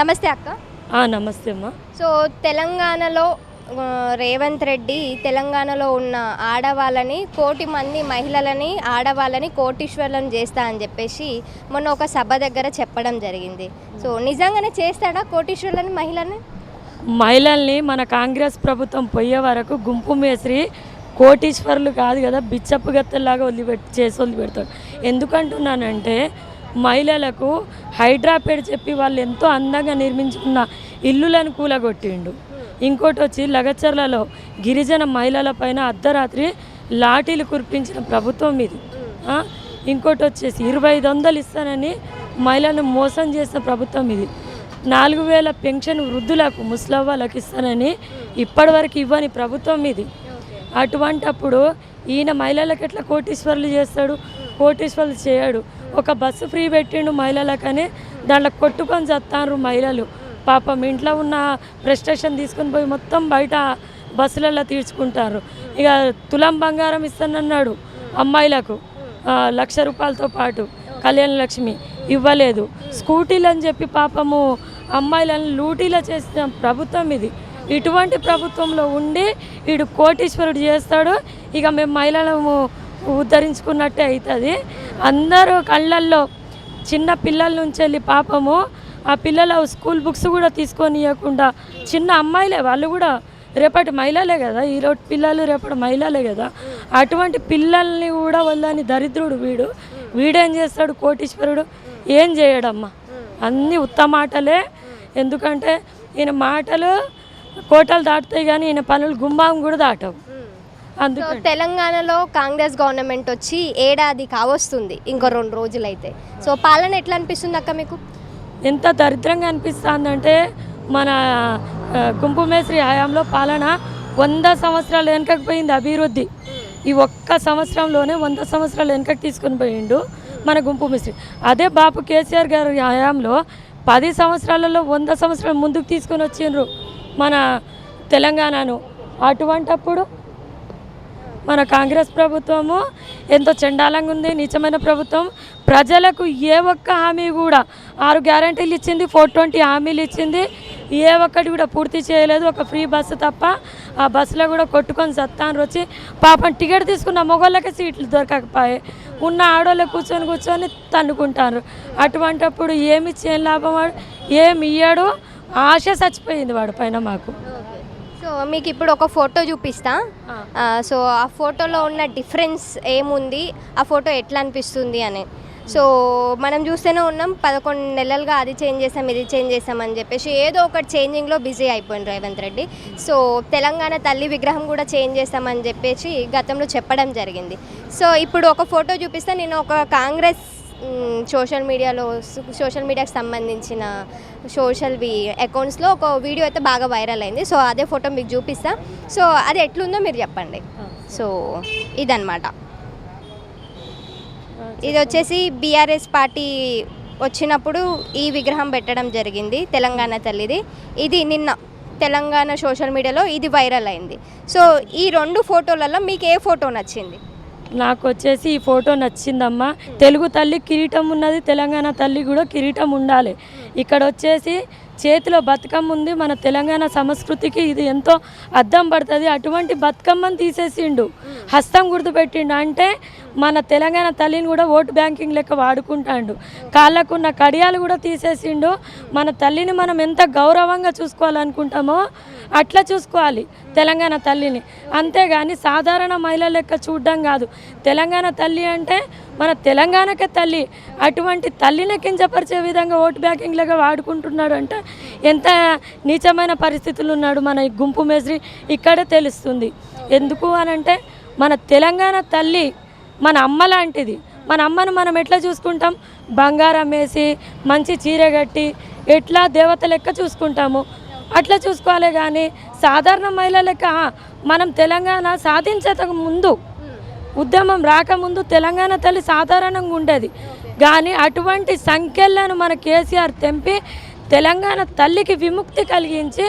నమస్తే అక్క. నమస్తే అమ్మా. సో తెలంగాణలో రేవంత్ రెడ్డి తెలంగాణలో ఉన్న ఆడవాళ్ళని కోటి మంది మహిళలని ఆడవాళ్ళని కోటీశ్వర్లను చేస్తా అని చెప్పేసి మొన్న ఒక సభ దగ్గర చెప్పడం జరిగింది. సో నిజంగానే చేస్తాడా కోటీశ్వర్లని మహిళని మహిళల్ని మన కాంగ్రెస్ ప్రభుత్వం పోయే వరకు గుంపు మేస్త్రి కోటీశ్వరులు కాదు కదా బిచ్చప్పు గత్తెల్లాగా వదిలిపెట్టి చేసి వదిలిపెడతాడు. ఎందుకంటున్నానంటే మహిళలకు హైడ్రాపేడ్ చెప్పి వాళ్ళు ఎంతో అందంగా నిర్మించుకున్న ఇల్లులను కూలగొట్టిండు. ఇంకోటి వచ్చి లగచర్లలో గిరిజన మహిళల పైన అర్ధరాత్రి లాఠీలు కురిపించిన ప్రభుత్వం ఇది. ఇంకోటి వచ్చేసి ఇరవై ఐదు వందలు ఇస్తానని మహిళలను మోసం చేసిన ప్రభుత్వం ఇది. నాలుగు వేల పెన్షన్ వృద్ధులకు ముసలవ్వలకు ఇస్తానని ఇప్పటివరకు ఇవ్వని ప్రభుత్వం ఇది. అటువంటప్పుడు ఈయన మహిళలకు ఎట్లా కోటీశ్వర్లు చేస్తాడు? కోటీశ్వర్లు చేయడు. ఒక బస్సు ఫ్రీ పెట్టిండు మహిళలకని దాంట్లో కొట్టుకొని చేస్తారు మహిళలు. పాపం ఇంట్లో ఉన్న ప్రెస్టేషన్ తీసుకొని పోయి మొత్తం బయట బస్సులలో తీర్చుకుంటారు. ఇక తులం బంగారం ఇస్తానన్నాడు అమ్మాయిలకు లక్ష రూపాయలతో పాటు కళ్యాణ లక్ష్మి ఇవ్వలేదు. స్కూటీలు అని చెప్పి పాపము అమ్మాయిలను లూటీలో చేసిన ప్రభుత్వం ఇది. ఇటువంటి ప్రభుత్వంలో ఉండి వీడు కోటీశ్వరుడు చేస్తాడు. ఇక మేము మహిళలము ఉద్ధరించుకున్నట్టే అవుతుంది. అందరూ కళ్ళల్లో చిన్న పిల్లల నుంచి వెళ్ళి పాపము ఆ పిల్లల స్కూల్ బుక్స్ కూడా తీసుకొని ఇవ్వకుండా చిన్న అమ్మాయిలే వాళ్ళు కూడా రేపటి మహిళలే కదా ఈరోజు పిల్లలు రేపటి మహిళలే కదా. అటువంటి పిల్లల్ని కూడా వాళ్ళని దరిద్రుడు వీడు. వీడేం చేస్తాడు కోటీశ్వరుడు? ఏం చేయడమ్మా? అన్నీ ఉత్తమ మాటలే. ఎందుకంటే ఈయన మాటలు కోటలు దాటుతాయి కానీ ఈయన పనులు గుమ్మాం కూడా దాటవు. సో తెలంగాణలో కాంగ్రెస్ గవర్నమెంట్ వచ్చి ఏడాది కావస్తుంది ఇంకో రెండు రోజులైతే. సో పాలన ఎట్లా అనిపిస్తుంది అక్క మీకు? ఎంత దరిద్రంగా అనిపిస్తుందంటే మన మేస్త్రి హయాంలో పాలన వంద సంవత్సరాలు వెనకకు పోయింది అభివృద్ధి. ఈ ఒక్క సంవత్సరంలోనే వంద సంవత్సరాలు వెనకకు తీసుకొని పోయిండు మన గుంపు మేస్త్రి అదే బాపు కేసీఆర్ గారి హయాంలో పది సంవత్సరాలలో వంద సంవత్సరాలు ముందుకు తీసుకొని వచ్చిండ్రు మన తెలంగాణను. అటువంటప్పుడు మన కాంగ్రెస్ ప్రభుత్వము ఎంతో చండాలంగా ఉంది నిజమైన ప్రభుత్వం. ప్రజలకు ఏ ఒక్క హామీ కూడా ఆరు గ్యారంటీలు ఇచ్చింది ఫోర్ ట్వంటీ హామీలు ఇచ్చింది. ఏ ఒక్కటి కూడా పూర్తి చేయలేదు ఒక ఫ్రీ బస్సు తప్ప. ఆ బస్సులో కూడా కొట్టుకొని సత్తాను వచ్చి పాపం టికెట్ తీసుకున్న మొగోళ్ళకి సీట్లు దొరకకపోయాయి ఉన్న ఆడోళ్ళు కూర్చొని కూర్చొని తన్నుకుంటారు. అటువంటప్పుడు ఏమి చేయని లాభం వాడు? ఏమి ఇయ్యాడు? ఆశ చచ్చిపోయింది వాడు పైన మాకు. సో మీకు ఇప్పుడు ఒక ఫోటో చూపిస్తా. సో ఆ ఫోటోలో ఉన్న డిఫరెన్స్ ఏముంది? ఆ ఫోటో ఎట్లా అనిపిస్తుంది అని. సో మనం చూస్తూనే ఉన్నాం పదకొండు నెలలుగా అది చేంజ్ చేసాం ఇది చేంజ్ చేసాం అని చెప్పేసి ఏదో ఒకటి చేంజింగ్లో బిజీ అయిపోయింది రేవంత్ రెడ్డి. సో తెలంగాణ తల్లి విగ్రహం కూడా చేంజ్ చేస్తామని చెప్పేసి గతంలో చెప్పడం జరిగింది. సో ఇప్పుడు ఒక ఫోటో చూపిస్తే నేను ఒక కాంగ్రెస్ సోషల్ మీడియాలో సోషల్ మీడియాకి సంబంధించిన సోషల్ వి అకౌంట్స్లో ఒక వీడియో అయితే బాగా వైరల్ అయింది. సో అదే ఫోటో మీకు చూపిస్తా. సో అది ఎట్లుందో మీరు చెప్పండి. సో ఇదన్నమాట. ఇది వచ్చేసి బీఆర్ఎస్ పార్టీ వచ్చినప్పుడు ఈ విగ్రహం పెట్టడం జరిగింది తెలంగాణ తల్లిది. ఇది నిన్న తెలంగాణ సోషల్ మీడియాలో ఇది వైరల్ అయింది. సో ఈ రెండు ఫోటోలలో మీకు ఏ ఫోటో నచ్చింది? నాకు వచ్చేసి ఈ ఫోటో నచ్చిందమ్మా. తెలుగు తల్లి కిరీటం ఉన్నది తెలంగాణ తల్లి కూడా కిరీటం ఉండాలి. ఇక్కడ వచ్చేసి చేతిలో బతుకమ్మ ఉంది. మన తెలంగాణ సంస్కృతికి ఇది ఎంతో అద్దం పడుతుంది. అటువంటి బతుకమ్మని తీసేసిండు. హస్తం గుర్తుపెట్టిండు. అంటే మన తెలంగాణ తల్లిని కూడా ఓటు బ్యాంకింగ్ లెక్క వాడుకుంటాడు. కాళ్ళకున్న కడియాలు కూడా తీసేసిండు. మన తల్లిని మనం ఎంత గౌరవంగా చూసుకోవాలనుకుంటామో అట్లా చూసుకోవాలి తెలంగాణ తల్లిని. అంతేగాని సాధారణ మహిళ లెక్క చూడడం కాదు. తెలంగాణ తల్లి అంటే మన తెలంగాణకే తల్లి. అటువంటి తల్లిని కించపరిచే విధంగా ఓటు బ్యాంకింగ్ లాగా వాడుకుంటున్నాడు అంటే ఎంత నీచమైన పరిస్థితులు ఉన్నాడు మన ఈ గుంపు మేస్త్రి ఇక్కడే తెలుస్తుంది. ఎందుకు అని అంటే మన తెలంగాణ తల్లి మన అమ్మ లాంటిది. మన అమ్మను మనం ఎట్లా చూసుకుంటాం? బంగారం వేసి మంచి చీర కట్టి ఎట్లా దేవత లెక్క చూసుకుంటాము? అట్లా చూసుకోవాలి కానీ సాధారణ మహిళ లెక్క మనం తెలంగాణ సాధించక ముందు ఉద్యమం రాకముందు తెలంగాణ తల్లి సాధారణంగా ఉండేది. కానీ అటువంటి సంఖ్యలను మన కేసీఆర్ తెంపి తెలంగాణ తల్లికి విముక్తి కలిగించి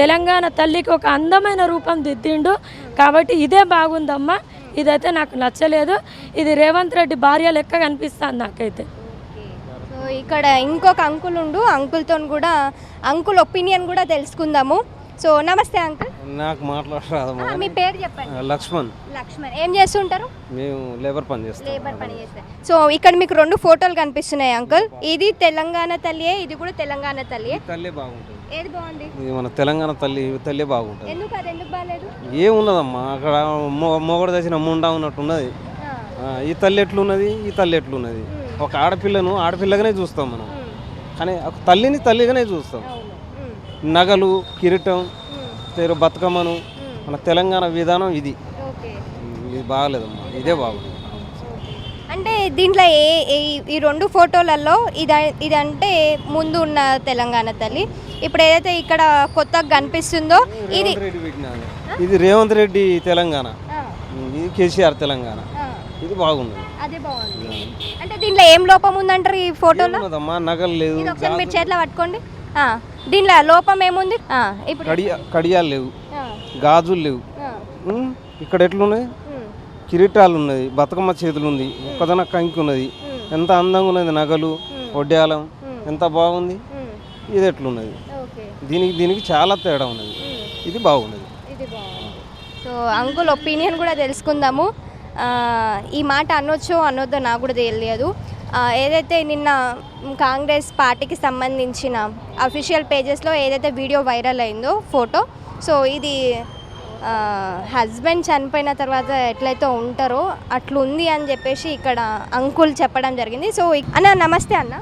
తెలంగాణ తల్లికి ఒక అందమైన రూపం దిద్దిండు. కాబట్టి ఇదే బాగుందమ్మా. ఇదైతే నాకు నచ్చలేదు. ఇది రేవంత్ రెడ్డి భార్య లెక్క కనిపిస్తుంది నాకైతే. ఇక్కడ ఇంకొక అంకుల్ ఉండు. అంకుల్తో కూడా అంకుల్ ఒపీనియన్ కూడా తెలుసుకుందాము. సో నమస్తే అంకుల్. నాకు మాట్లాడరాదమ్మా. మీ పేరు చెప్పండి. లక్ష్మణ్. లక్ష్మణ్. ఏం చేస్తుంటారు? మేము లేబర్ పని చేస్తాం. లేబర్ పని చేస్తారు. సో ఇక్కడ మీకు రెండు ఫోటోలు కనిపిస్తున్నాయి అంకుల్. ఇది తెలంగాణ తల్లియే ఇది కూడా తెలంగాణ తల్లియే. తల్లే బాగుంటుంది. ఏది బాగుంది? మన తెలంగాణ తల్లి తల్లే బాగుంటుంది. ఎందుకు అది ఎందుకు బాగాలేదు? ఏమున్నదమ్మా అక్కడ మొగడు తెచ్చిన ముండా ఉన్నట్టు ఉన్నది. ఆ, ఈ తల్లి ఎట్లున్నది? ఈ తల్లి ఎట్లున్నది? ఒక ఆడపిల్లను ఆడపిల్లగానే చూస్తాం మనం. కానీ ఒక తల్లిని తల్లిగానే చూస్తాం. నగలు కిరీటం పేరు బతుకమ్మను మన తెలంగాణ విధానం ఇది. ఇది బాగలేదమ్మా. ఇదే బాగుంది. అంటే దీంట్లో ఏ ఈ రెండు ఫోటోలలో ఇది ఇదంటే ముందు ఉన్న తెలంగాణ తల్లి. ఇప్పుడు ఏదైతే ఇక్కడ కొత్తగా కనిపిస్తుందో ఇది రేవంత్ రెడ్డి పెట్టినాడు. ఇది రేవంత్ రెడ్డి తెలంగాణ. ఇది కేసీఆర్ తెలంగాణ. ఇది బాగుంది. అదే బాగుంది. అంటే దీంట్లో ఏం లోపం ఉందంటారు ఈ ఫోటోలో? నగలు లేదు మీరు చేతిలో పట్టుకోండి. ఆ, దీంట్లో లోపం ఏముంది? ఆ, ఇప్పుడు కడియా కడియాలు లేవు. ఆ, గాజులు లేవు. ఆ, ఉమ్, ఇక్కడ ఎట్లున్నాయి? ఉమ్, కిరీటాలు ఉన్నది బతుకమ్మ చేతులు ఉంది ఒక్కదన కంకి ఉన్నది ఎంత అందంగా ఉన్నది నగలు వడ్డాలం ఎంత బాగుంది? ఉమ్, ఇది ఎట్లున్నది? ఓకే. దీనికి దీనికి చాలా తేడా ఉన్నది. ఇది బాగున్నది. ఇది బాగుంది సో అంకుల్ ఒపీనియన్ కూడా తెలుసుకుందాము. ఆ, ఈ మాట అనొచ్చో అనొద్దో నాకు కూడా తెలియదు. ఏదైతే నిన్న కాంగ్రెస్ పార్టీకి సంబంధించిన అఫీషియల్ పేజెస్లో ఏదైతే వీడియో వైరల్ అయిందో ఫోటో సో ఇది హస్బెండ్ చనిపోయిన తర్వాత ఎట్లయితే ఉంటారో అట్లుంది అని చెప్పేసి ఇక్కడ అంకుల్ చెప్పడం జరిగింది. సో అన్న నమస్తే అన్న.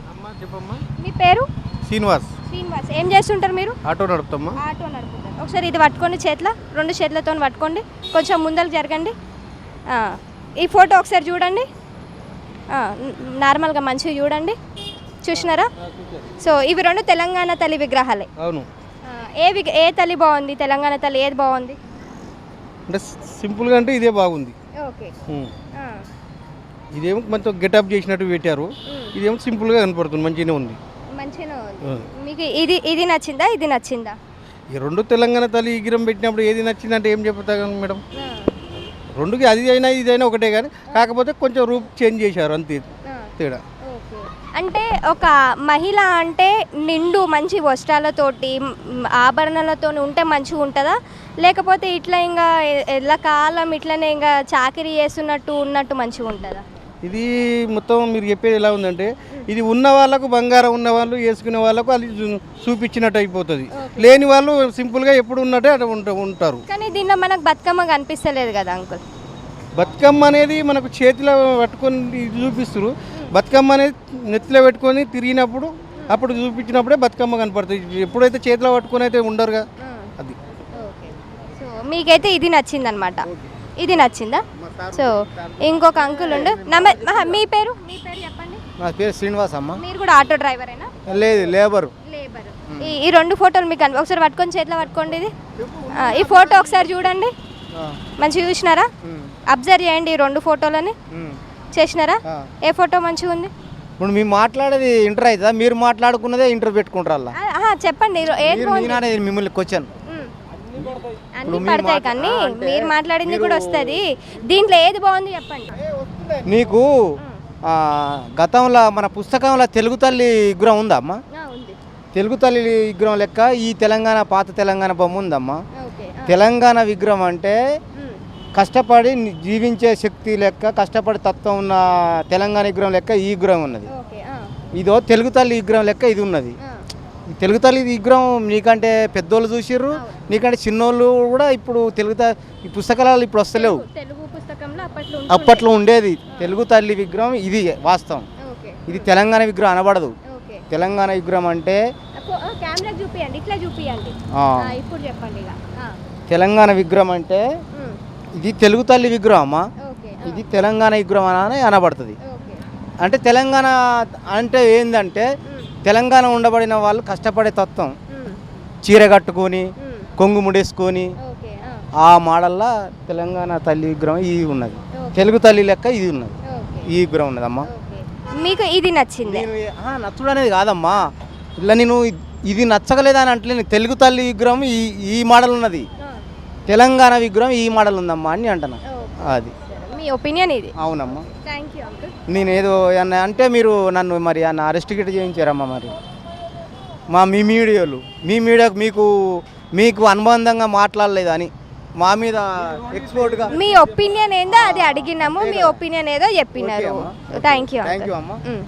మీ పేరు? శ్రీనివాస్. శ్రీనివాస్. ఏం చేస్తుంటారు మీరు? ఆటో నడుపుతామ్మా. ఆటో నడుపుతారు. ఒకసారి ఇది పట్టుకోండి చేతిలో రెండు చేతులతో పట్టుకోండి. కొంచెం ముందరకు జరగండి. ఈ ఫోటో ఒకసారి చూడండి. నార్మల్గా మంచిగా చూడండి. చూసినారా? సో ఇవి రెండు తెలంగాణ తల్లి విగ్రహాలే. అవును. ఏ ఏ తల్లి బాగుంది? తెలంగాణ తల్లి ఏది బాగుంది? అంటే సింపుల్గా అంటే ఇదే బాగుంది. ఓకే. ఇదేమో కొంచెం గెటప్ చేసినట్టు పెట్టారు. ఇదేమో సింపుల్గా కనపడుతుంది మంచిగానే ఉంది. మంచిగా ఉంది. మీకు ఇది ఇది నచ్చిందా? ఇది నచ్చిందా? ఈ రెండు తెలంగాణ తల్లి విగ్రహం పెట్టినప్పుడు ఏది నచ్చిందంటే ఏం చెప్తా మేడం? రెండుకి అది అయినా ఇదైనా ఒకటే కానీ కాకపోతే కొంచెం రూప్ చేంజ్ చేశారు అంతే. తేడా. అంటే ఒక మహిళ అంటే నిండు మంచి వస్త్రాలతోటి ఆభరణాలతో ఉంటే మంచిగా ఉంటుందా లేకపోతే ఇట్లా ఇంకా ఎ- ఎల్ల కాలం ఇట్లనే ఇంకా చాకరీ చేస్తున్నట్టు ఉన్నట్టు మంచిగా ఉంటుందా ఇది మొత్తం మీరు చెప్పేది ఎలా ఉందంటే ఇది ఉన్న వాళ్ళకు బంగారం ఉన్న వాళ్ళు వేసుకునే వాళ్ళకు అది చూపించినట్టు అయిపోతుంది. లేని వాళ్ళు సింపుల్గా ఎప్పుడు ఉన్నట్టే అటు ఉంట- ఉంటారు. కానీ దీనిలో మనకు బతుకమ్మ కనిపిస్తలేదు కదా అంకుల్? బతుకమ్మ అనేది మనకు చేతిలో పట్టుకొని చూపిస్తారు. బతుకమ్మ అనేది నెత్తిలో పెట్టుకొని తిరిగినప్పుడు అప్పుడు చూపించినప్పుడే బతుకమ్మ కనపడుతుంది. ఎప్పుడైతే చేతిలో పట్టుకొని అయితే ఉండరుగా. అది. మీకైతే ఇది నచ్చిందనమాట. ఇది నచ్చిందా? సో ఇంకొక అంకుల్ ఉండు. నమ మీ పేరు? మీ పేరు చెప్పండి. నా పేరు శ్రీనివాస్ అమ్మ. మీరు కూడా ఆటో డ్రైవరేనా? లేదు లేబరు. లేబర్. ఈ ఈ రెండు ఫోటోలు మీకు కనిపి ఒకసారి పట్టుకొని చేతిలో పట్టుకోండి ఇది. ఆ, ఈ ఫోటో ఒకసారి చూడండి. మంచిగా చూసినారా? అబ్జర్వ్ చేయండి ఈ రెండు ఫోటోలని. చేసినారా? ఏ ఫోటో మంచిగా ఉంది? ఇప్పుడు మేము మాట్లాడేది ఇంటర్ అవుతుందా? మీరు మాట్లాడుకున్నదే ఇంటర్ పెట్టుకుంటారు అలా ఆ, ఆహా, చెప్పండి. ఈ రో- మీరు మిమ్మల్ని క్వశ్చన్. అన్ని పడతాయి కానీ మీరు మాట్లాడింది కూడా వస్తుంది. దీంట్లో ఏది బాగుంది చెప్పండి. నీకు ఆ, గతంలో మన పుస్తకంలో తెలుగు తల్లి విగ్రహం ఉందా అమ్మా? ఆ, ఉంది. తెలుగు తల్లి విగ్రహం లెక్క ఈ తెలంగాణ పాత తెలంగాణ బొమ్మ ఉందమ్మా తెలంగాణ విగ్రహం అంటే కష్టపడి జీవించే శక్తి లెక్క కష్టపడి తత్వం ఉన్న తెలంగాణ విగ్రహం లెక్క ఈ విగ్రహం ఉన్నది. ఇదో తెలుగు తల్లి విగ్రహం లెక్క ఇది ఉన్నది. తెలుగు తల్లి విగ్రహం నీకంటే పెద్దోళ్ళు చూసిర్రు నీకంటే చిన్నోళ్ళు కూడా ఇప్పుడు తెలుగు ఈ పుస్తకాలు ఇప్పుడు వస్తలేవు. తెలుగు పుస్తకంలో అప్పట్లో అప్పట్లో ఉండేది తెలుగు తల్లి విగ్రహం ఇది వాస్తవం. ఇది తెలంగాణ విగ్రహం అనబడదు. తెలంగాణ విగ్రహం అంటే ఇప్పుడు చెప్పండి తెలంగాణ విగ్రహం అంటే ఇది తెలుగు తల్లి విగ్రహం అమ్మా ఓకే. ఆ, ఇది తెలంగాణ విగ్రహం అని అనబడుతుంది. అంటే తెలంగాణ అంటే ఏందంటే తెలంగాణ ఉండబడిన వాళ్ళు కష్టపడే తత్వం. చీర కట్టుకొని కొంగు ముడేసుకొని ఆ, మోడల్లా తెలంగాణ తల్లి విగ్రహం ఇది ఉన్నది. తెలుగు తల్లి లెక్క ఇది ఉన్నది. ఈ విగ్రహం ఉన్నదమ్మా మీకు ఇది నచ్చింది? నచ్చుడు అనేది కాదమ్మా. ఇలా నేను ఇది నచ్చగలేదని అంటే నేను తెలుగు తల్లి విగ్రహం ఈ ఈ మోడల్ ఉన్నది తెలంగాణ విగ్రహం ఈ మోడల్ ఉందమ్మా అని అంటున్నా. అది. మీ ఒపీనియన్ ఇది? అవునమ్మా. థ్యాంక్ యూ అంకుల్ నేను ఏదో ఏమన్నా అంటే మీరు నన్ను మరి అన్న అరెస్ట్ గిట్ చేయించారమ్మా మరి. మా మీ మీడియాలు. మీ మీడియాకు మీకు మీకు అనుబంధంగా మాట్లాడలేదని మా మీద ఎక్స్పోర్ట్గా మీ ఒపీనియన్ ఏందో అది అడిగినాము మీ ఒపీనియన్ ఏదో చెప్పినారు. థ్యాంక్ యూ థ్యాంక్ యూ అమ్మా.